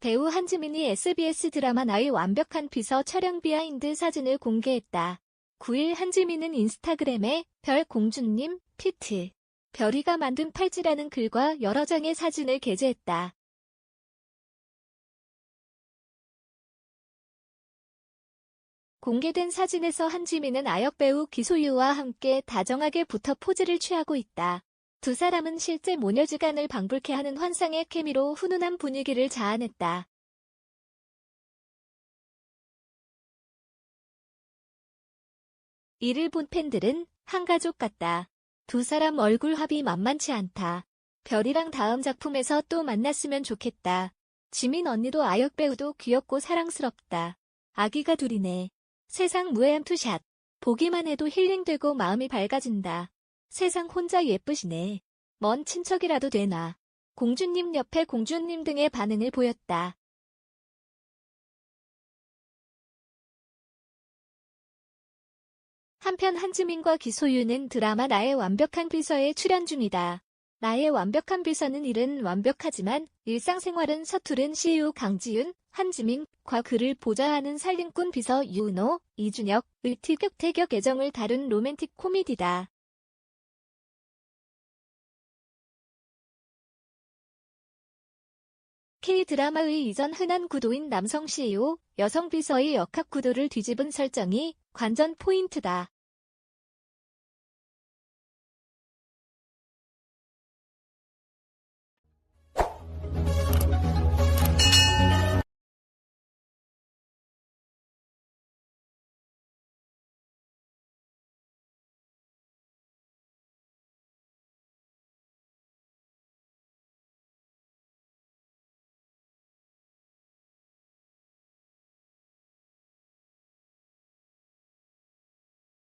배우 한지민이 SBS 드라마 나의 완벽한 비서 촬영 비하인드 사진을 공개했다. 9일 한지민은 인스타그램에 별 공주님, 피트, 별이가 만든 팔찌라는 글과 여러 장의 사진을 게재했다. 공개된 사진에서 한지민은 아역 배우 기소유와 함께 다정하게 붙어 포즈를 취하고 있다. 두 사람은 실제 모녀지간을 방불케 하는 환상의 케미로 훈훈한 분위기를 자아냈다. 이를 본 팬들은 한 가족 같다. 두 사람 얼굴 합이 만만치 않다. 별이랑 다음 작품에서 또 만났으면 좋겠다. 지민 언니도 아역 배우도 귀엽고 사랑스럽다. 아기가 둘이네. 세상 무해한 투샷. 보기만 해도 힐링되고 마음이 밝아진다. 세상 혼자 예쁘시네. 먼 친척이라도 되나. 공주님 옆에 공주님 등의 반응을 보였다. 한편 한지민과 기소유는 드라마 나의 완벽한 비서에 출연 중이다. 나의 완벽한 비서는 일은 완벽하지만 일상생활은 서투른 CEO 강지윤, 한지민과 그를 보좌하는 살림꾼 비서 유은호, 이준혁의 티격태격 애정을 다룬 로맨틱 코미디다. K-드라마의 이전 흔한 구도인 남성 CEO, 여성 비서의 역학 구도를 뒤집은 설정이 관전 포인트다.